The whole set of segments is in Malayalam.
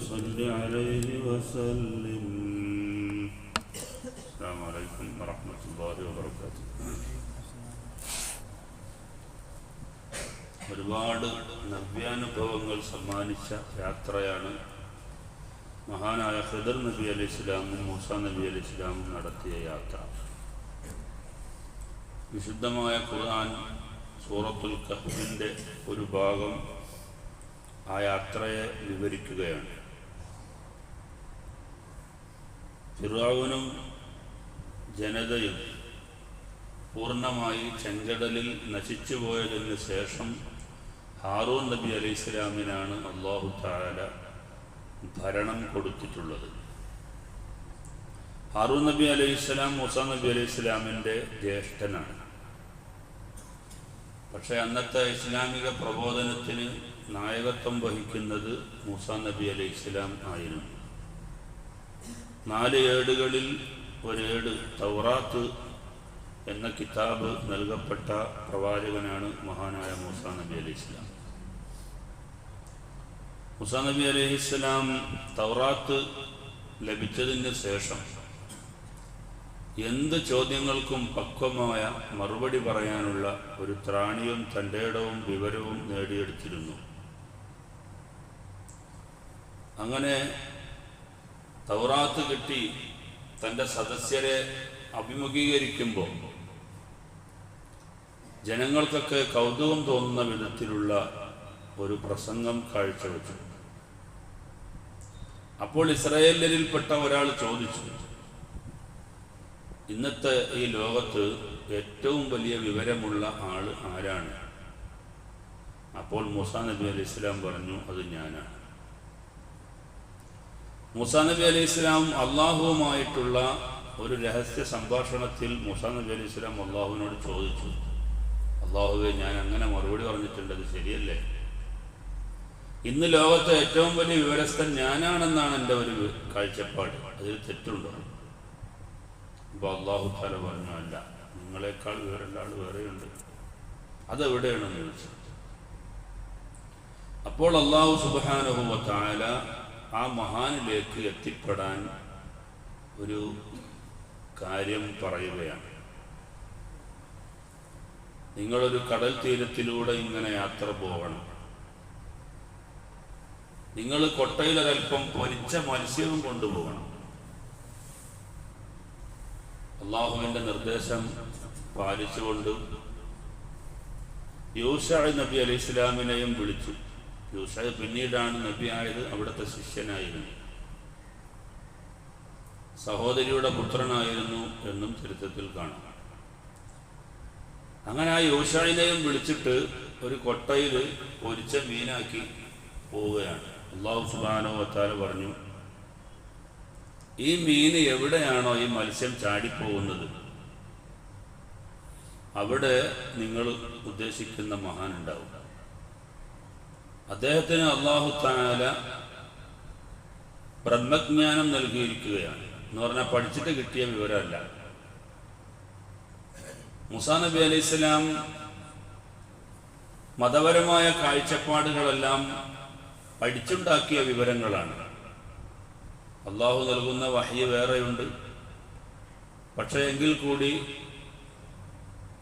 صل عليه وسلم السلام عليكم ورحمة الله وبركاته ഒരുപാട് നവ്യാനുഭവങ്ങൾ സമ്മാനിച്ച യാത്രയാണ് മഹാനായ ഖിദർ നബി അലി ഇസ്ലാമും മൂസ നബി അലി ഇസ്ലാമും നടത്തിയ യാത്ര വിശുദ്ധമായ ഖുർആൻ സൂറത്തുൽ കഹ്ഫിൻ്റെ ഒരു ഭാഗം ആ യാത്രയെ വിവരിക്കുകയാണ് ഫിറാവുനും ജനതയും പൂർണമായി ചെങ്കടലിൽ നശിച്ചു പോയതിന് ശേഷം ഹാറൂൻ നബി അലൈഹി ഇസ്ലാമിനാണ് അള്ളാഹു താല ഭരണം കൊടുത്തിട്ടുള്ളത്. ഹാറൂൻ നബി അലൈഹി ഇസ്ലാം മൂസ നബി അലൈഹി ഇസ്ലാമിന്റെ ജ്യേഷ്ഠനാണ്. പക്ഷേ അന്നത്തെ ഇസ്ലാമിക പ്രബോധനത്തിന് നായകത്വം വഹിക്കുന്നത് മൂസ നബി അലൈഹി ഇസ്ലാം ആയിരുന്നു. നാല് ഏടുകളിൽ ഒരേട് തൗറാത്ത് എന്ന കിതാബ് നൽകപ്പെട്ട പ്രവാചകനാണ് മഹാനായ മൂസ നബി അലൈഹി ഇസ്ലാം മൂസ നബി അലൈഹി ഇസ്ലാം തൗറാത്ത് ലഭിച്ചതിന് ശേഷം എന്ത് ചോദ്യങ്ങൾക്കും പക്വമായ മറുപടി പറയാനുള്ള ഒരു ത്രാണിയും തന്റെ ഇടവും വിവരവും നേടിയെടുത്തിരുന്നു. അങ്ങനെ തൗറാത്ത് കിട്ടി തന്റെ സദസ്യരെ അഭിമുഖീകരിക്കുമ്പോൾ ജനങ്ങൾക്കൊക്കെ കൗതുകം തോന്നുന്ന വിധത്തിലുള്ള ഒരു പ്രസംഗം കാഴ്ചവെച്ചു. അപ്പോൾ ഇസ്രായേലിൽപ്പെട്ട ഒരാൾ ചോദിച്ചു ഇന്നത്തെ ഈ ലോകത്ത് ഏറ്റവും വലിയ വിവരമുള്ള ആൾ ആരാണ്? അപ്പോൾ മുസാ നബി അലൈഹി ഇസ്ലാം പറഞ്ഞു അത് ഞാനാണ്. മൂസാ നബി അലൈഹി ഇസ്ലാം അള്ളാഹുവുമായിട്ടുള്ള ഒരു രഹസ്യ സംഭാഷണത്തിൽ മൂസാ നബി അലൈഹി ഇസ്ലാം അള്ളാഹുവിനോട് ചോദിച്ചു. അള്ളാഹുവെ ഞാൻ അങ്ങനെ മറുപടി പറഞ്ഞിട്ടുണ്ട് അത് ശരിയല്ലേ? ഇന്ന് ലോകത്തെ ഏറ്റവും വലിയ വിവരസ്ഥൻ ഞാനാണെന്നാണ് എന്റെ ഒരു കാഴ്ചപ്പാട്. അതിൽ തെറ്റുണ്ടോ? അപ്പോൾ അള്ളാഹു താല പറഞ്ഞു അല്ല നിങ്ങളെക്കാൾ വേറെ ആൾ വേറെയുണ്ട്. അതെവിടെയാണെന്ന് ചോദിച്ചു. അപ്പോൾ അള്ളാഹു സുബാനുഭവ ആ മഹാനിലേക്ക് എത്തിപ്പെടാൻ ഒരു കാര്യം പറയുകയാണ്. നിങ്ങളൊരു കടൽ തീരത്തിലൂടെ ഇങ്ങനെ യാത്ര പോകണം. നിങ്ങൾ കൊട്ടയിലൊരൽപ്പം പൊരിച്ച മത്സ്യവും കൊണ്ടുപോകണം. അള്ളാഹുവിന്റെ നിർദ്ദേശം പാലിച്ചുകൊണ്ട് യൂഷ നബി അലി ഇസ്ലാമിനെയും വിളിച്ചു. യൂഷ പിന്നീടാണ് നബി ആയത് അവിടുത്തെ ശിഷ്യനായിരുന്നു. സഹോദരിയുടെ പുത്രനായിരുന്നു എന്നും ചരിത്രത്തിൽ കാണാം. അങ്ങനെ ആ യൂഷായിനെയും വിളിച്ചിട്ട് ഒരു കൊട്ടയിൽ പൊരിച്ച മീനാക്കി പോവുകയാണ്. അള്ളാഹു സുബാനോ വത്താല പറഞ്ഞു ഈ മീൻ എവിടെയാണോ ഈ മത്സ്യം ചാടിപ്പോകുന്നത്? അവിടെ നിങ്ങൾ ഉദ്ദേശിക്കുന്ന മഹാൻ ഉണ്ടാവും. അദ്ദേഹത്തിന് അള്ളാഹു താല ബ്രഹ്മജ്ഞാനം നൽകിയിരിക്കുകയാണ്. എന്ന് പറഞ്ഞാൽ പഠിച്ചിട്ട് കിട്ടിയ വിവരമല്ല. മുസാ നബി അലൈഹി മതപരമായ കാഴ്ചപ്പാടുകളെല്ലാം പഠിച്ചുണ്ടാക്കിയ വിവരങ്ങളാണ്. അള്ളാഹു നൽകുന്ന വഹ്യ വേറെയുണ്ട്. പക്ഷേ എങ്കിൽ കൂടി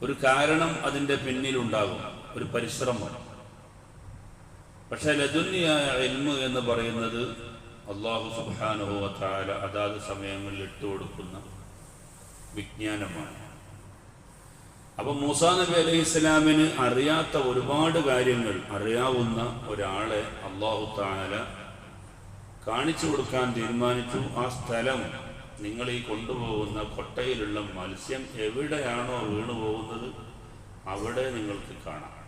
ഒരു കാരണം അതിന്റെ പിന്നിലുണ്ടാകും. ഒരു പരിശ്രമം. പക്ഷേ ലതുന്യായ എൽമ് എന്ന് പറയുന്നത് അള്ളാഹു സുബാനുഭവത്താല അതാത് സമയങ്ങളിൽ ഇട്ടുകൊടുക്കുന്ന വിജ്ഞാനമാണ്. അപ്പൊ മൂസാ നബി അലൈഹി ഇസ്ലാമിന് അറിയാത്ത ഒരുപാട് കാര്യങ്ങൾ അറിയാവുന്ന ഒരാളെ അള്ളാഹു താല കാണിച്ചു കൊടുക്കാൻ തീരുമാനിച്ചു. ആ സ്ഥലം നിങ്ങൾ ഈ കൊണ്ടുപോകുന്ന കൊട്ടയിലുള്ള മത്സ്യം എവിടെയാണോ വീണുപോകുന്നത് അവിടെ നിങ്ങൾക്ക് കാണാം.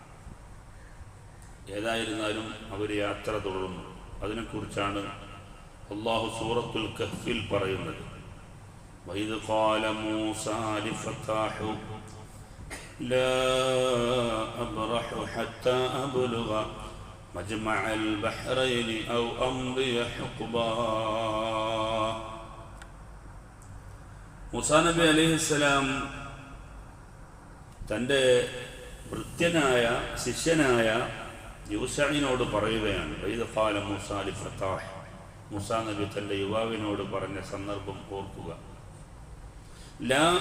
ഏതായിരുന്നാലും അവർ യാത്ര തുടർന്നു അതിനെക്കുറിച്ചാണ് അള്ളാഹു സൂറത്തുൽ കഹ്ഫിൽ പറയുന്നത് وإذ قال موسى لفتاه لا أبرح حتى أبلغ مجمع البحرين أو أمضي حقبا മുസാ നബി അലൈഹിസ്സലാം തൻ്റെ ഭൃത്യനായ ശിഷ്യനായ യൂസഴിനോട് പറയുകയാണ് വൈദഫാല മൂസാലി ഫത്താഹ്. മുസാ നബി തന്റെ യുവാവിനോട് പറഞ്ഞ സന്ദർഭം ഓർക്കുക. ലാ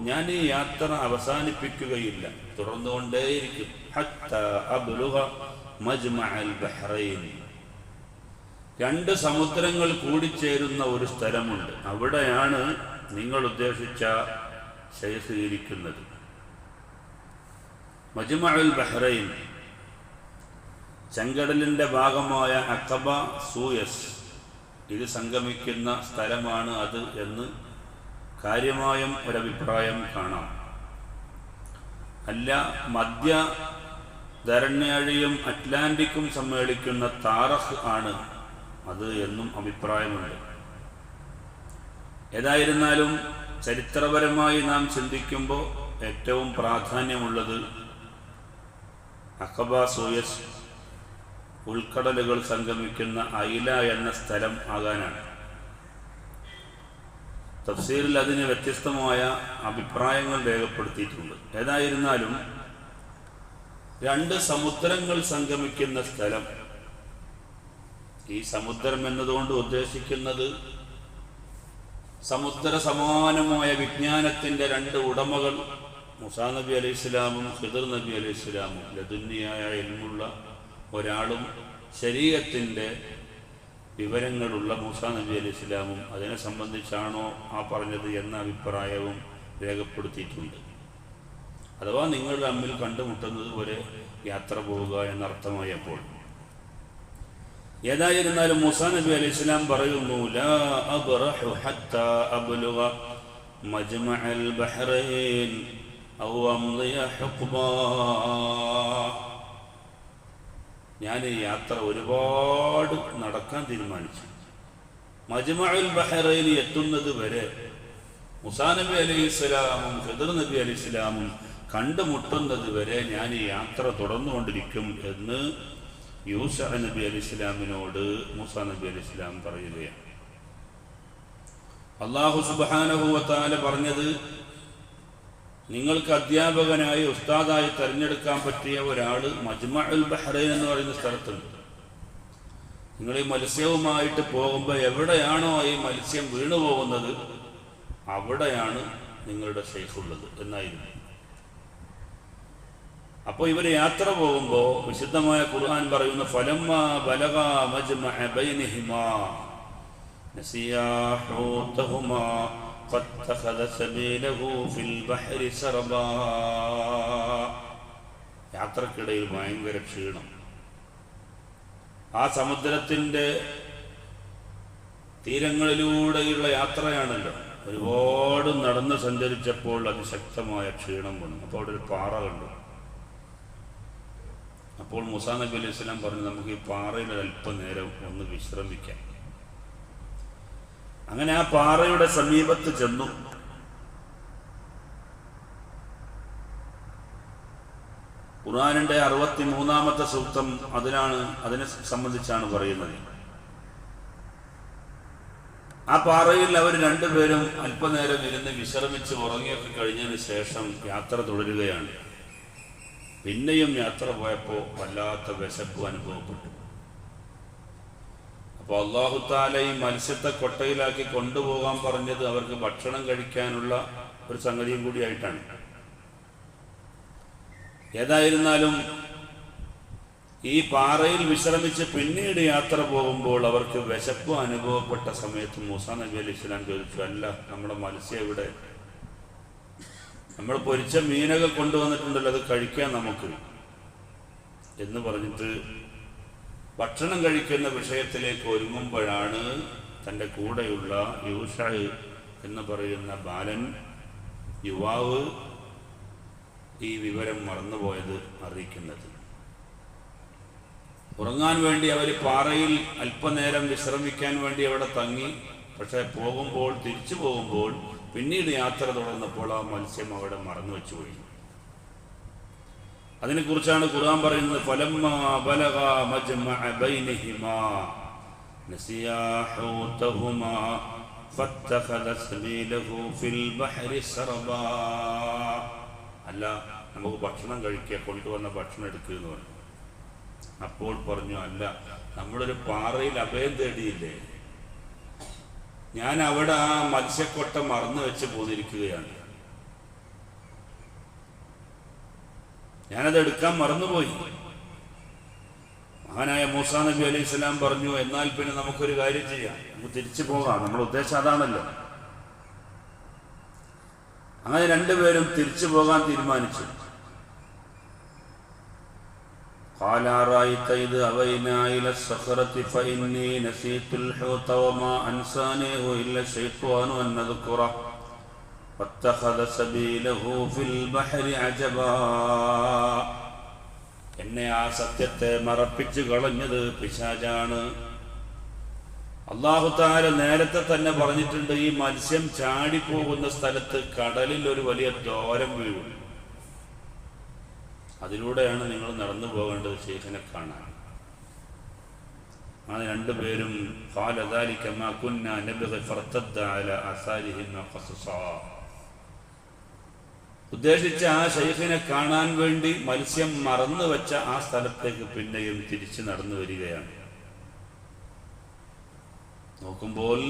ഞാൻ ഈ യാത്ര അവസാനിപ്പിക്കുകയില്ല. ബഹ്റൈൻ. രണ്ട് സമുദ്രങ്ങൾ കൂടിച്ചേരുന്ന ഒരു സ്ഥലമുണ്ട്. അവിടെയാണ് നിങ്ങൾ ഉദ്ദേശിച്ച ശൈസീകരിക്കുന്നത് മജ്മഅൽ ബഹ്റൈൻ. ചെങ്കടലിന്റെ ഭാഗമായ അക്കബ സൂയസ്. ഇത് സംഗമിക്കുന്ന സ്ഥലമാണ് അത് എന്ന് കാര്യമായും ഒരഭിപ്രായം കാണാം. അല്ല മധ്യ ധരണ്യാഴിയും അറ്റ്ലാന്റിക്കും സമ്മേളിക്കുന്ന താറഹ് ആണ് അത് എന്നും അഭിപ്രായമുണ്ട്. ഏതായിരുന്നാലും ചരിത്രപരമായി നാം ചിന്തിക്കുമ്പോൾ ഏറ്റവും പ്രാധാന്യമുള്ളത് അഖബ സൂയസ് ഉൾക്കടലുകൾ സംഗമിക്കുന്ന ഐല എന്ന സ്ഥലം ആകാനാണ്. തഫ്സീറിൽ അതിന് വ്യത്യസ്തമായ അഭിപ്രായങ്ങൾ രേഖപ്പെടുത്തിയിട്ടുണ്ട്. ഏതായിരുന്നാലും രണ്ട് സമുദ്രങ്ങൾ സംഗമിക്കുന്ന സ്ഥലം. ഈ സമുദ്രം എന്നതുകൊണ്ട് ഉദ്ദേശിക്കുന്നത് സമുദ്ര സമാനമായ വിജ്ഞാനത്തിന്റെ രണ്ട് ഉടമകൾ മുസാ നബി അലൈഹി ഇസ്ലാമും ഖിദർ നബി അലൈഹി ഇസ്ലാമും ലതുന്യായ ഇൽമുള്ള ഒരാളും ശരീരത്തിന്റെ വിവരങ്ങളുള്ള മൂസ നബി അലി ഇസ്ലാമും അതിനെ സംബന്ധിച്ചാണോ ആ പറഞ്ഞത് എന്ന അഭിപ്രായവും രേഖപ്പെടുത്തിയിട്ടുണ്ട്. അഥവാ നിങ്ങൾ തമ്മിൽ കണ്ടുമുട്ടുന്നത് പോലെ യാത്ര പോവുക എന്നർത്ഥമായപ്പോൾ. ഏതായിരുന്നാലും മൂസ നബി അലി ഇസ്ലാം പറയുന്നു മജ്മഅൽ ബഹ്റൈൻ ഔ അംളിയ ഹുഖ്ബാ ഞാൻ ഈ യാത്ര ഒരുപാട് നടക്കാൻ തീരുമാനിച്ചു. മജ്മഅൽ ബഹ്റൈൻ എത്തുന്നത് വരെ മുസാ നബി അലൈഹി സ്വലാമും ഖദർ നബി അലൈഹി സ്വലാമും കണ്ടുമുട്ടുന്നത് വരെ ഞാൻ ഈ യാത്ര തുടർന്നുകൊണ്ടിരിക്കും എന്ന് യൂസ നബി അലൈഹി സ്വലാമിനോട് മുസാ നബി അലൈഹി സ്വലാം പറയുകയാണ്. അള്ളാഹു സുബാനഹുവത്താല പറഞ്ഞത് നിങ്ങൾക്ക് അധ്യാപകനായി ഉസ്താദായി തിരഞ്ഞെടുക്കാൻ പറ്റിയ ഒരാൾ മജ്മഅൽ ബഹ്റൈൻ എന്ന് പറയുന്ന സ്ഥലത്തുണ്ട്. നിങ്ങൾ ഈ മത്സ്യവുമായിട്ട് പോകുമ്പോൾ എവിടെയാണോ ഈ മത്സ്യം വീണു പോകുന്നത് അവിടെയാണ് നിങ്ങളുടെ ഷെയ്ഖുള്ളത് എന്നായിരുന്നു. അപ്പോൾ ഇവർ യാത്ര പോകുമ്പോൾ വിശുദ്ധമായ ഖുർആൻ പറയുന്ന ഫലമ്മ ബലഗ മജ്മഅ ബൈനഹിമാ നസിയാ ഹൂതഹുമാ فاتخذ سبيله في البحر سربا യാത്രക്കിടയിൽ ഭയങ്കര ക്ഷീണം ആ സമുദ്രത്തിൻ്റെ തീരങ്ങളിലൂടെയുള്ള യാത്രയാണല്ലോ ഒരുപാട് നടന്ന് സഞ്ചരിച്ചപ്പോൾ അതിശക്തമായ ക്ഷീണം വന്നു അപ്പോൾ അവിടെ ഒരു പാറ കണ്ടു അപ്പോൾ മുസാ നബി അലൈഹി സ്വലാം പറഞ്ഞു നമുക്ക് ഈ പാറയിൽ അല്പനേരം ഒന്ന് വിശ്രമിക്കാം അങ്ങനെ ആ പാറയുടെ സമീപത്ത് ചെന്നു. ഖുർആാനിന്റെ അറുപത്തി മൂന്നാമത്തെ സൂക്തം അതിനാണ് അതിനെ സംബന്ധിച്ചാണ് പറയുന്നത്. ആ പാറയിൽ അവർ രണ്ടുപേരും അല്പനേരം ഇരുന്ന് വിശ്രമിച്ച് ഉറങ്ങിയൊക്കെ കഴിഞ്ഞതിന് ശേഷം യാത്ര തുടരുകയാണ്. പിന്നെയും യാത്ര പോയപ്പോൾ വല്ലാത്ത വിശപ്പ് അനുഭവപ്പെട്ടു. അപ്പോൾ അള്ളാഹുത്താല ഈ മത്സ്യത്തെ കൊട്ടയിലാക്കി കൊണ്ടുപോകാൻ പറഞ്ഞത് അവർക്ക് ഭക്ഷണം കഴിക്കാനുള്ള ഒരു സംഗതിയും കൂടിയായിട്ടാണ് ഏതായിരുന്നാലും ഈ പാറയിൽ വിശ്രമിച്ച് പിന്നീട് യാത്ര പോകുമ്പോൾ അവർക്ക് വിശപ്പ് അനുഭവപ്പെട്ട സമയത്ത് മൂസാ നബി അലി ഇസ്ലാം ചോദിച്ചു അല്ല നമ്മുടെ മത്സ്യം ഇവിടെ നമ്മൾ പൊരിച്ച മീനൊക്കെ കൊണ്ടുവന്നിട്ടുണ്ടല്ലോ അത് കഴിക്കാൻ നമുക്ക് എന്ന് പറഞ്ഞിട്ട് ഭക്ഷണം കഴിക്കുന്ന വിഷയത്തിലേക്ക് ഒരുങ്ങുമ്പോഴാണ് തന്റെ കൂടെയുള്ള യൂഷ എന്ന് പറയുന്ന ബാലൻ യുവാവ് ഈ വിവരം മറന്നുപോയത് അറിയിക്കുന്നത്. ഉറങ്ങാൻ വേണ്ടി അവർ പാറയിൽ അല്പനേരം വിശ്രമിക്കാൻ വേണ്ടി അവിടെ തങ്ങി പക്ഷേ പോകുമ്പോൾ തിരിച്ചു പോകുമ്പോൾ പിന്നീട് യാത്ര തുടർന്നപ്പോൾ ആ മത്സ്യം അവിടെ മറന്നു വെച്ചുപോയി അതിനെക്കുറിച്ചാണ് ഖുർആൻ പറയുന്നത് ഫലമ്മ ബലഗ മജ്മഅ ബൈനഹിമാ നസിയാ ഹൂതഹുമാ ഫത്തഖദ സബീലഹു ഫിൽ ബഹ്രി സർബാ അല്ല നമുക്ക് ഭക്ഷണം കഴിക്കുക കൊണ്ടുവന്ന ഭക്ഷണം എടുക്കുക എന്ന് പറഞ്ഞു. അപ്പോൾ പറഞ്ഞു അല്ല നമ്മളൊരു പാറയിൽ അഭയം തേടിയില്ലേ? ഞാൻ അവിടെ ആ മത്സ്യക്കൊട്ട മറന്നു വെച്ച് പോന്നിരിക്കുകയാണ്. ഞാനത് എടുക്കാൻ മറന്നുപോയി മഹാനായ മൂസാ നബി അലൈഹി സ്വലാം പറഞ്ഞു എന്നാൽ പിന്നെ നമുക്കൊരു കാര്യം ചെയ്യാം നമുക്ക് തിരിച്ചു പോകാം നമ്മുടെ ഉദ്ദേശം അതാണല്ലോ അങ്ങനെ രണ്ടുപേരും തിരിച്ചു പോകാൻ തീരുമാനിച്ചു قال أرأيت إذ أوينا إلى الصخرة فإني نسيت الحوت وما أنسانيه إلا الشيطان أن نذكره واتخذ سبيله في البحر عجبا എന്നെ ആ സത്യത്തെ മറപ്പിച്ചു കളഞ്ഞത് പിശാചാണ് അള്ളാഹു താര നേരത്തെ തന്നെ പറഞ്ഞിട്ടുണ്ട് ഈ മത്സ്യം ചാടിപ്പോകുന്ന സ്ഥലത്ത് കടലിൽ ഒരു വലിയ ദോരം വീഴും അതിലൂടെയാണ് നിങ്ങൾ നടന്നു പോകേണ്ടത് ശേഖനെ കാണാൻ ആ രണ്ടുപേരും ഉദ്ദേശിച്ച ആ ഷെയ്ഖിനെ കാണാൻ വേണ്ടി മത്സ്യം മറന്നു വെച്ച ആ സ്ഥലത്തേക്ക് പിന്നെയും തിരിച്ചു നടന്നു വരികയാണ്. നോക്കുമ്പോൾ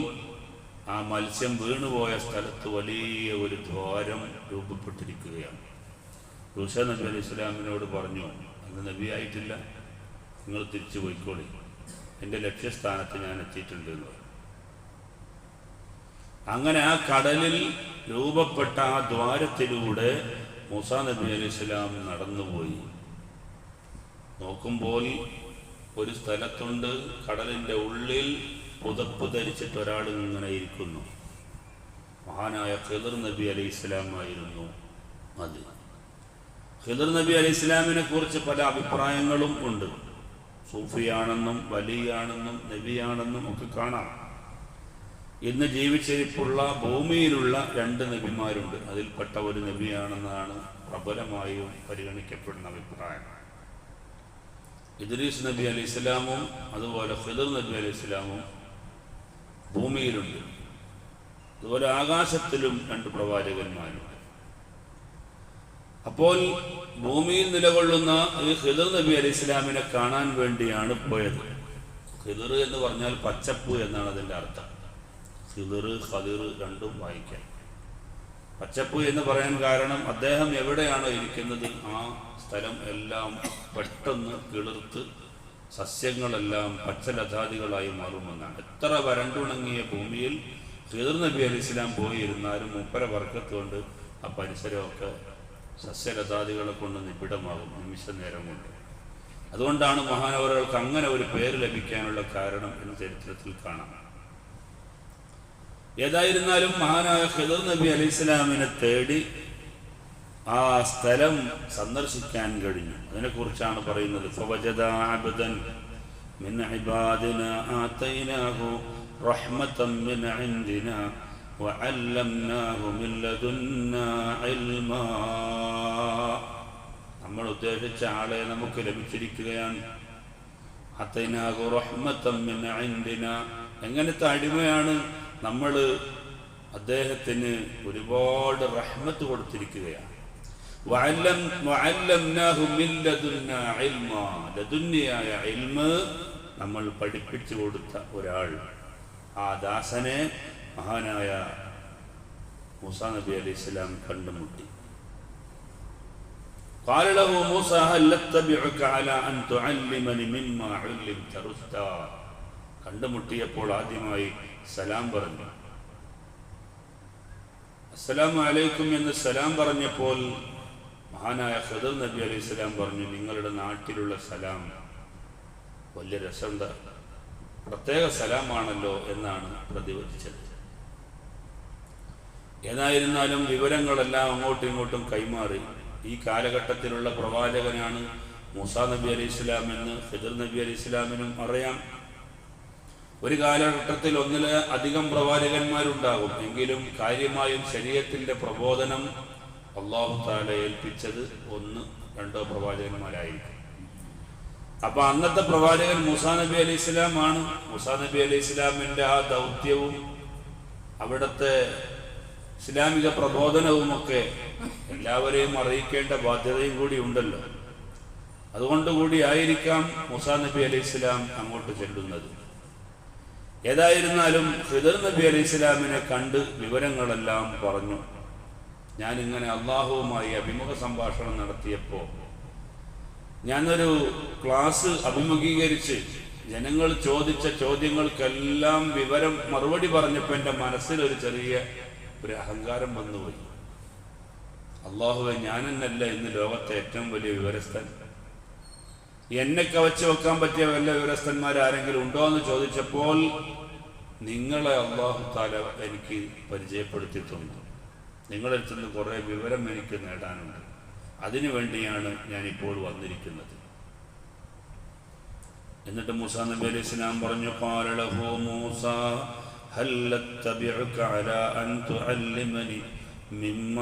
ആ മത്സ്യം വീണുപോയ സ്ഥലത്ത് വലിയ ഒരു ദ്വാരം രൂപപ്പെട്ടിരിക്കുകയാണ്. റുഷ നബി അലി ഇസ്ലാമിനോട് പറഞ്ഞു അന്ന് നബിയായിട്ടില്ല. നിങ്ങൾ തിരിച്ചു പോയിക്കോളി. എന്റെ ലക്ഷ്യസ്ഥാനത്ത് ഞാൻ എത്തിയിട്ടുണ്ട് എന്ന് പറഞ്ഞു. അങ്ങനെ ആ കടലിൽ രൂപപ്പെട്ട ആ ദ്വാരത്തിലൂടെ മൂസാ നബി അലി ഇസ്ലാം നടന്നുപോയി. നോക്കുമ്പോൾ ഒരു സ്ഥലത്തുണ്ട് കടലിന്റെ ഉള്ളിൽ പുതപ്പ് ധരിച്ചിട്ട് ഒരാൾ ഇങ്ങനെ ഇരിക്കുന്നു. മഹാനായ ഖിദർ നബി അലൈഹി ഇസ്ലാമായിരുന്നു അത്. ഖിദർ നബി അലൈഹി ഇസ്ലാമിനെ കുറിച്ച് പല അഭിപ്രായങ്ങളും ഉണ്ട്. സൂഫിയാണെന്നും വലിയാണെന്നും നബിയാണെന്നും ഒക്കെ കാണാം. ഇന്ന് ജീവിച്ചിരിപ്പുള്ള ഭൂമിയിലുള്ള രണ്ട് നബിമാരുണ്ട്. അതിൽപ്പെട്ട ഒരു നബിയാണെന്നാണ് പ്രബലമായും പരിഗണിക്കപ്പെടുന്ന അഭിപ്രായം. ഇദ്രീസ് നബി അലി ഇസ്ലാമും അതുപോലെ ഖിദർ നബി അലി ഇസ്ലാമും ഭൂമിയിലുണ്ട്. അതുപോലെ ആകാശത്തിലും രണ്ട് പ്രവാചകന്മാരുണ്ട്. അപ്പോൾ ഭൂമിയിൽ നിലകൊള്ളുന്ന ഈ ഖിദർ നബി അലി ഇസ്ലാമിനെ കാണാൻ വേണ്ടിയാണ് പോയത്. ഖിദർ എന്ന് പറഞ്ഞാൽ പച്ചപ്പ് എന്നാണ് അതിന്റെ അർത്ഥം. ഖിദർ ഖദിർ രണ്ടും വായിക്കാം. പച്ചപ്പ് എന്ന് പറയാൻ കാരണം അദ്ദേഹം എവിടെയാണോ ഇരിക്കുന്നത്? ആ സ്ഥലം എല്ലാം പെട്ടെന്ന് കിളിർത്ത് സസ്യങ്ങളെല്ലാം പച്ചലതാദികളായി മാറുമെന്നാണ്. എത്ര വരണ്ടുണങ്ങിയ ഭൂമിയിൽ ഖിദർ നബി അലി ഇസ്ലാം പോയിരുന്നാലും മുപ്പര വർക്കത്തുകൊണ്ട് ആ പരിസരമൊക്കെ സസ്യലതാദികളെ കൊണ്ട് നിബിഡമാകും നിമിഷ നേരം കൊണ്ട്. അതുകൊണ്ടാണ് മഹാനവറുകൾക്ക് അങ്ങനെ ഒരു പേര് ലഭിക്കാനുള്ള കാരണം എന്ന് ചരിത്രത്തിൽ കാണാം. ഏതായിരുന്നാലും മഹാനായ ഹിദർ നബി അലൈഹിസ്ലാമിനെ തേടി ആ സ്ഥലം സന്ദർശിക്കാൻ കഴിഞ്ഞു. അതിനെക്കുറിച്ചാണ് പറയുന്നത്. നമ്മൾ ഉദ്ദേശിച്ച ആളെ നമുക്ക് ലഭിച്ചിരിക്കുകയാണ്. അത്തൈനാഹു റഹ്മത്തം എങ്ങനത്തെ അടിമയാണ്? നമ്മൾ അദ്ദേഹത്തിന് ഒരുപാട് റഹ്മത്ത് കൊടുത്തിരിക്കുകയാണ് വഅല്ലം- വഅല്ലംനാഹു മിൻ ലദുന്നാ ഇൽമാ. ലദുന്നിയായ ഇൽമ് നമ്മൾ പഠിപ്പിച്ചു കൊടുത്ത ഒരാൾ ആ ദാസനെ മഹാനായ മൂസാ നബി അലൈഹി സ്വലാം കണ്ടുമുട്ടി قال له موسى هل اتبعك على ان تعلمني مما علمت رشدا കണ്ടുമുട്ടിയപ്പോൾ ആദ്യമായി സലാം പറഞ്ഞു. അസ്സലാം അലൈക്കും എന്ന് സലാം പറഞ്ഞപ്പോൾ മഹാനായ ഖദർ നബി അലൈഹി സ്വലാം പറഞ്ഞു നിങ്ങളുടെ നാട്ടിലുള്ള സലാം വലിയ രസമുണ്ട് പ്രത്യേക സലാമാണല്ലോ എന്നാണ് പ്രതിവദിച്ചത് ഏതായിരുന്നാലും വിവരങ്ങളെല്ലാം അങ്ങോട്ടും ഇങ്ങോട്ടും കൈമാറി. ഈ കാലഘട്ടത്തിലുള്ള പ്രവാചകനാണ് മൂസാ നബി അലൈഹി സ്വലാം എന്ന് ഖിദർ നബി അലൈഹി ഇസ്ലാമിനും അറിയാം. ഒരു കാലഘട്ടത്തിൽ ഒന്നിൽ അധികം പ്രവാചകന്മാരുണ്ടാകും. എങ്കിലും കാര്യമായും ശരീരത്തിന്റെ പ്രബോധനം അള്ളാഹു താല ഏൽപ്പിച്ചത് ഒന്ന് രണ്ടോ പ്രവാചകന്മാരായിരിക്കും. അപ്പൊ അന്നത്തെ പ്രവാചകൻ മുസാ നബി അലി ആണ്. മുസാ നബി അലി ഇസ്ലാമിന്റെ ആ ദൗത്യവും അവിടുത്തെ ഇസ്ലാമിക പ്രബോധനവും ഒക്കെ എല്ലാവരെയും അറിയിക്കേണ്ട ബാധ്യതയും കൂടി ഉണ്ടല്ലോ. അതുകൊണ്ട് കൂടി ആയിരിക്കാം മുസാ നബി അലി ഇസ്ലാം അങ്ങോട്ട് ചെല്ലുന്നത്. ഏതായിരുന്നാലും ഹിദർ നബി അലി ഇസ്ലാമിനെ കണ്ട് വിവരങ്ങളെല്ലാം പറഞ്ഞു. ഞാൻ ഇങ്ങനെ അള്ളാഹുവുമായി അഭിമുഖ സംഭാഷണം നടത്തിയപ്പോൾ ഞാനൊരു ക്ലാസ് അഭിമുഖീകരിച്ച് ജനങ്ങൾ ചോദിച്ച ചോദ്യങ്ങൾക്കെല്ലാം വിവരം മറുപടി പറഞ്ഞപ്പോൾ എന്റെ മനസ്സിലൊരു ചെറിയ ഒരു അഹങ്കാരം വന്നുപോയി. അള്ളാഹുവെ ഞാനെന്നല്ല ഇന്ന് ലോകത്തെ ഏറ്റവും വലിയ വിവരസ്ഥൻ. എന്നെ കവച്ചു വെക്കാൻ പറ്റിയ വല്ല വിവരസ്ഥന്മാർ ആരെങ്കിലും ഉണ്ടോ എന്ന് ചോദിച്ചപ്പോൾ നിങ്ങളെ അള്ളാഹു താല എനിക്ക് പരിചയപ്പെടുത്തിയിട്ടുണ്ട്. നിങ്ങളെ നിന്ന് കുറേ വിവരം എനിക്ക് നേടാനുണ്ട്. അതിനു വേണ്ടിയാണ് ഞാനിപ്പോൾ വന്നിരിക്കുന്നത്. എന്നിട്ട് മൂസ നബി അലി ഇസ്ലാം പറഞ്ഞു പാലഹോ മൂസ മിമ്മ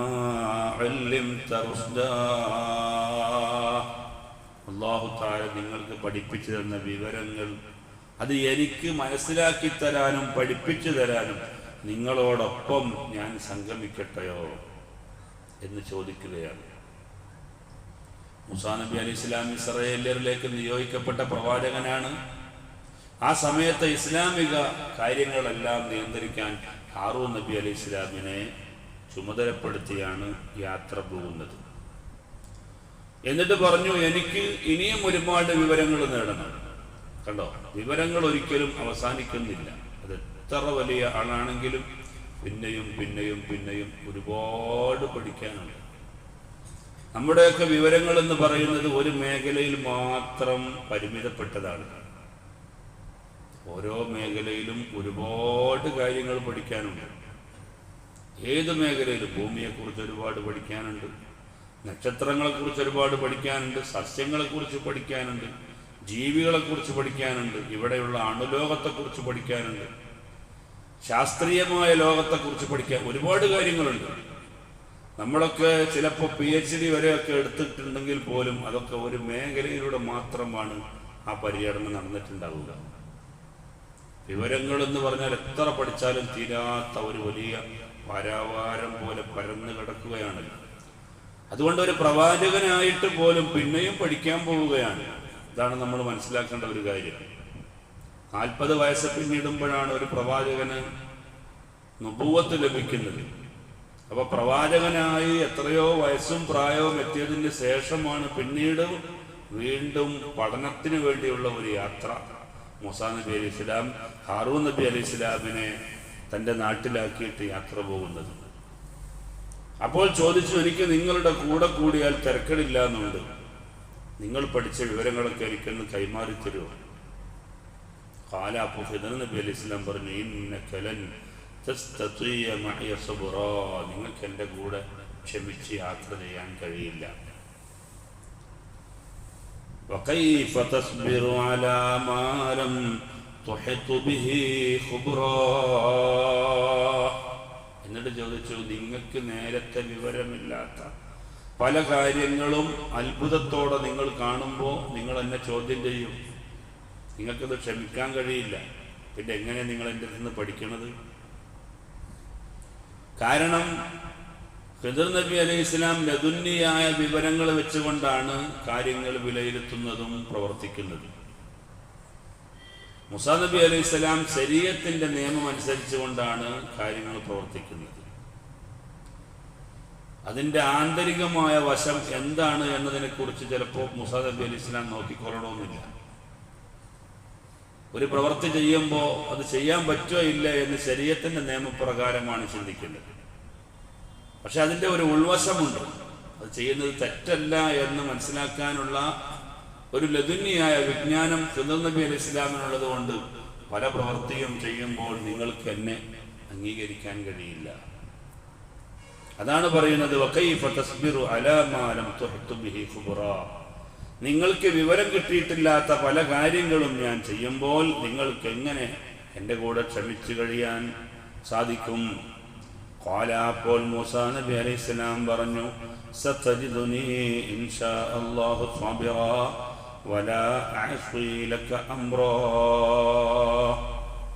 അള്ളാഹുത്തായ നിങ്ങൾക്ക് പഠിപ്പിച്ചു തന്ന വിവരങ്ങൾ അത് എനിക്ക് മനസ്സിലാക്കി തരാനും പഠിപ്പിച്ചു തരാനും നിങ്ങളോടൊപ്പം ഞാൻ സംഗമിക്കട്ടെയോ എന്ന് ചോദിക്കുകയാണ്. മുസാ നബി അലി ഇസ്ലാം ഇസ്രയേലിയറിലേക്ക് നിയോഗിക്കപ്പെട്ട പ്രവാചകനാണ്. ആ സമയത്തെ ഇസ്ലാമിക കാര്യങ്ങളെല്ലാം നിയന്ത്രിക്കാൻ ഹാറൂ നബി അലി ഇസ്ലാമിനെ ചുമതലപ്പെടുത്തിയാണ് യാത്ര പോകുന്നത്. എന്നിട്ട് പറഞ്ഞു എനിക്ക് ഇനിയും ഒരുപാട് വിവരങ്ങൾ നേടണം. കണ്ടോ? വിവരങ്ങൾ ഒരിക്കലും അവസാനിക്കുന്നില്ല. അത് എത്ര വലിയ ആളാണെങ്കിലും പിന്നെയും പിന്നെയും പിന്നെയും ഒരുപാട് പഠിക്കാനുണ്ട്. നമ്മുടെയൊക്കെ വിവരങ്ങൾ എന്ന് പറയുന്നത് ഒരു മേഖലയിൽ മാത്രം പരിമിതപ്പെട്ടതാണ്. ഓരോ മേഖലയിലും ഒരുപാട് കാര്യങ്ങൾ പഠിക്കാനുണ്ട്. ഏത് മേഖലയിലും ഭൂമിയെക്കുറിച്ച് ഒരുപാട് പഠിക്കാനുണ്ട്. നക്ഷത്രങ്ങളെക്കുറിച്ച് ഒരുപാട് പഠിക്കാനുണ്ട് സസ്യങ്ങളെ കുറിച്ച് പഠിക്കാനുണ്ട് ജീവികളെ കുറിച്ച് പഠിക്കാനുണ്ട് ഇവിടെയുള്ള അണുലോകത്തെക്കുറിച്ച് പഠിക്കാനുണ്ട് ശാസ്ത്രീയമായ ലോകത്തെ കുറിച്ച് പഠിക്കാൻ ഒരുപാട് കാര്യങ്ങളുണ്ട്. നമ്മളൊക്കെ ചിലപ്പോൾ പി എച്ച് ഡി വരെയൊക്കെ എടുത്തിട്ടുണ്ടെങ്കിൽ പോലും അതൊക്കെ ഒരു മേഖലയിലൂടെ മാത്രമാണ് ആ പര്യടനം നടന്നിട്ടുണ്ടാവുക. വിവരങ്ങൾ എന്ന് പറഞ്ഞാൽ എത്ര പഠിച്ചാലും തീരാത്ത ഒരു വലിയ പരാവാരം പോലെ പരന്നു കിടക്കുകയാണ് അതുകൊണ്ട് ഒരു പ്രവാചകനായിട്ട് പോലും പിന്നെയും പഠിക്കാൻ പോവുകയാണ്. ഇതാണ് നമ്മൾ മനസ്സിലാക്കേണ്ട ഒരു കാര്യം. നാൽപ്പത് വയസ്സ് പിന്നിടുമ്പോഴാണ് ഒരു പ്രവാചകന് നുപൂവത്ത് ലഭിക്കുന്നത്. അപ്പൊ പ്രവാചകനായി എത്രയോ വയസ്സും പ്രായവും എത്തിയതിന് ശേഷമാണ് പിന്നീട് വീണ്ടും പഠനത്തിന് വേണ്ടിയുള്ള ഒരു യാത്ര. മുസാ നബി അലി ഇസ്ലാം ഹാറൂൻ നബി അലി ഇസ്ലാമിനെ തന്റെ നാട്ടിലാക്കിയിട്ട് യാത്ര പോകുന്നത്. അപ്പോൾ ചോദിച്ചു എനിക്ക് നിങ്ങളുടെ കൂടെ കൂടിയാൽ തിരക്കടില്ല എന്നുണ്ട് നിങ്ങൾ പഠിച്ച വിവരങ്ങളൊക്കെ എനിക്കൊന്ന് കൈമാറി തരുമോ കാലാപ്പു നബി അലി ഇസ്ലാം പറഞ്ഞു ഇന്നക്കലൻ. നിങ്ങൾക്ക് എന്റെ കൂടെ ക്ഷമിച്ച് യാത്ര ചെയ്യാൻ കഴിയില്ല. എന്നിട്ട് ചോദിച്ചു നിങ്ങൾക്ക് നേരത്തെ വിവരമില്ലാത്ത പല കാര്യങ്ങളും അത്ഭുതത്തോടെ നിങ്ങൾ കാണുമ്പോൾ നിങ്ങൾ എന്നെ ചോദ്യം ചെയ്യും. നിങ്ങൾക്കത് ക്ഷമിക്കാൻ കഴിയില്ല. പിന്നെ എങ്ങനെ നിങ്ങൾ എന്റെ നിന്ന് പഠിക്കണത്? കാരണം ഖിദർ നബി അലൈഹി ഇസ്ലാം ലതുന്നിയായ വിവരങ്ങൾ വെച്ചുകൊണ്ടാണ് കാര്യങ്ങൾ വിലയിരുത്തുന്നതും പ്രവർത്തിക്കുന്നതും. മുസാ നബി അലൈഹി സ്വലാം ശരീരത്തിന്റെ നിയമം അനുസരിച്ചുകൊണ്ടാണ് കാര്യങ്ങൾ പ്രവർത്തിക്കുന്നത്. അതിന്റെ ആന്തരികമായ വശം എന്താണ് എന്നതിനെ കുറിച്ച് ചിലപ്പോൾ മുസാ നബി അലൈഹി സ്വലാം നോക്കിക്കൊള്ളണമെന്നില്ല ഒരു പ്രവൃത്തി ചെയ്യുമ്പോൾ അത് ചെയ്യാൻ പറ്റുമോ ഇല്ല എന്ന് ശരീരത്തിന്റെ നിയമപ്രകാരമാണ് ചിന്തിക്കുന്നത് പക്ഷെ അതിന്റെ ഒരു ഉൾവശമുണ്ട്. അത് ചെയ്യുന്നത് തെറ്റല്ല എന്ന് മനസ്സിലാക്കാനുള്ള ഒരു ലതുന്യായ വിജ്ഞാനം സുന്ദർ നബി അലി ഇസ്ലാമിനുള്ളത് കൊണ്ട് പല പ്രവൃത്തിയും ചെയ്യുമ്പോൾ നിങ്ങൾക്ക് എന്നെ അംഗീകരിക്കാൻ കഴിയില്ല അതാണ് പറയുന്നത് വകൈഫ തസ്ബിറു അലാ മാ ലം തുഹ്തു ബിഹി ഖുബ്റാ. നിങ്ങൾക്ക് വിവരം കിട്ടിയിട്ടില്ലാത്ത പല കാര്യങ്ങളും ഞാൻ ചെയ്യുമ്പോൾ നിങ്ങൾക്ക് എങ്ങനെ എൻ്റെ കൂടെ ക്ഷമിച്ചു കഴിയാൻ സാധിക്കും قال അപ്പോൾ മൂസ നബി അലൈഹി സ്വലാം പറഞ്ഞു സതജിദുനി ഇൻഷാ അല്ലാഹു സ്വബിറാ വലാ അഅസി ലക അംറാ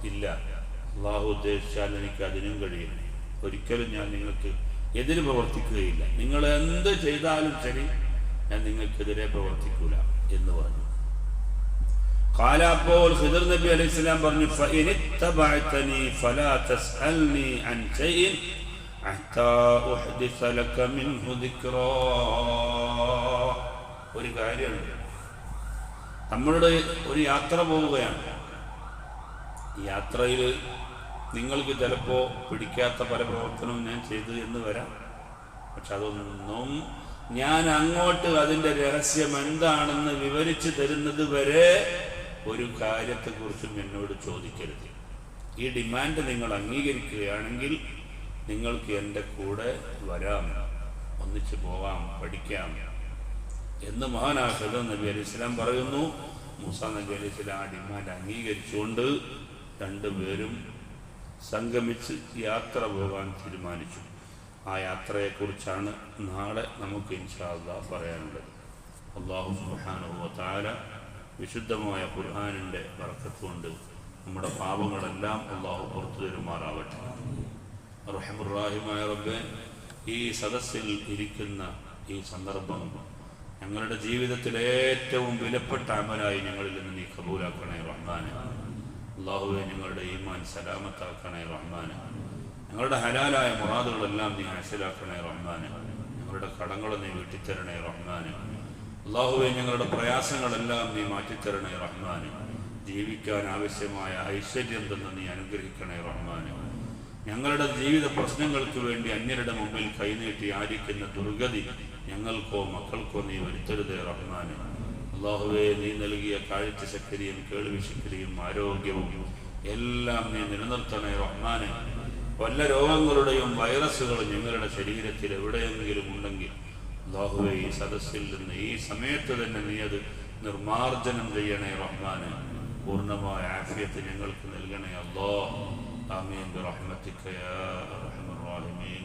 ഇല്ല അള്ളാഹു ഉദ്ദേശിച്ചാൽ എനിക്ക് അതിനും കഴിയും ഒരിക്കലും ഞാൻ നിങ്ങൾക്ക് എതിര് പ്രവർത്തിക്കുകയില്ല നിങ്ങൾ എന്ത് ചെയ്താലും ശരി ഞാൻ നിങ്ങൾക്കെതിരെ പ്രവർത്തിക്കൂല എന്ന് പറഞ്ഞു قال അപ്പോൾ ഖിദർ നബി അലൈഹി സ്വലാം പറഞ്ഞു فإن اتبعتني فلا تسألني عن شيء حتى أحدث لك منه ذكرا ഒരു കാര്യമുണ്ട് നമ്മളുടെ ഒരു യാത്ര പോവുകയാണ്. യാത്രയിൽ നിങ്ങൾക്ക് ചിലപ്പോൾ പിടിക്കാത്ത പല പ്രവർത്തനവും ഞാൻ ചെയ്തു എന്ന് വരാം. പക്ഷെ അതൊന്നും ഞാൻ അങ്ങോട്ട് അതിന്റെ രഹസ്യം എന്താണെന്ന് വിവരിച്ചു തരുന്നത് വരെ ഒരു കാര്യത്തെക്കുറിച്ചും എന്നോട് ചോദിക്കരുത്. ഈ ഡിമാൻഡ് നിങ്ങൾ അംഗീകരിക്കുകയാണെങ്കിൽ നിങ്ങൾക്ക് എന്റെ കൂടെ വരാം. ഒന്നിച്ചു പോവാം പഠിക്കാം. എന്ന് മഹാനാഹദ നബി അലി ഇസ്ലാം പറയുന്നു. മൂസ നബി അലി ഇസ്ലാം ആ ഡിമാൻഡ് അംഗീകരിച്ചുകൊണ്ട് രണ്ടുപേരും സംഗമിച്ച് യാത്ര പോകാൻ തീരുമാനിച്ചു. ആ യാത്രയെക്കുറിച്ചാണ് നാളെ നമുക്ക് ഇൻഷാല്ല പറയാനുള്ളത്. അള്ളാഹു സുബ്ഹാനഹു താര വിശുദ്ധമായ വറക്കത്ത് കൊണ്ട് നമ്മുടെ പാപങ്ങളെല്ലാം അള്ളാഹു പുറത്തു തരുമാറാവട്ടെ. റഹമുറാഹിമായ റബ്ബെ ഈ സദസ്സിൽ ഇരിക്കുന്ന ഈ സന്ദർഭം ഞങ്ങളുടെ ജീവിതത്തിൽ ഏറ്റവും വിലപ്പെട്ട അമലായി ഞങ്ങളിൽ നിന്ന് നീ കബൂലാക്കണേ റഹ്മാനെ. അള്ളാഹുവെ ഞങ്ങളുടെ ഈമാൻ സലാമത്താക്കണേ റഹ്മാനെ. ഞങ്ങളുടെ ഹലാലായ മുറാദുകളെല്ലാം നീ മനസ്സിലാക്കണേ റഹ്മാനെ. ഞങ്ങളുടെ കടങ്ങൾ നീ വീട്ടിത്തരണേ റഹ്മാനെ. അള്ളാഹുവെ ഞങ്ങളുടെ പ്രയാസങ്ങളെല്ലാം നീ മാറ്റിത്തരണേ റഹ്മാന്. ജീവിക്കാൻ ആവശ്യമായ ഐശ്വര്യം തന്നെ നീ അനുഗ്രഹിക്കണേ റഹ്മാന്. ഞങ്ങളുടെ ജീവിത പ്രശ്നങ്ങൾക്ക് വേണ്ടി അന്യരുടെ മുമ്പിൽ കൈനീട്ടി ആരിക്കുന്ന ദുർഗതി ഞങ്ങൾക്കോ മക്കൾക്കോ നീ വരുത്തരുത് റഹ്മാന്. അള്ളാഹുവേ നീ നൽകിയ കാഴ്ച ശക്തിയും കേൾവിശക്തിയും ആരോഗ്യവും എല്ലാം നീ നിലനിർത്തണേ റഹ്മാന്. വല്ല രോഗങ്ങളുടെയും വൈറസുകളും ഞങ്ങളുടെ ശരീരത്തിൽ എവിടെയെങ്കിലും ഉണ്ടെങ്കിൽ അള്ളാഹുവെ ഈ സദസ്സിൽ നിന്ന് ഈ സമയത്ത് തന്നെ നീ അത് നിർമാർജനം ചെയ്യണേ റഹ്മാന്. പൂർണമായ ആഫിയത്ത് ഞങ്ങൾക്ക് നൽകണേ അള്ളാഹ്. ആമീൻ. റഹ്മത്തിക്കയാ റഹ്മുറാഹിമീൻ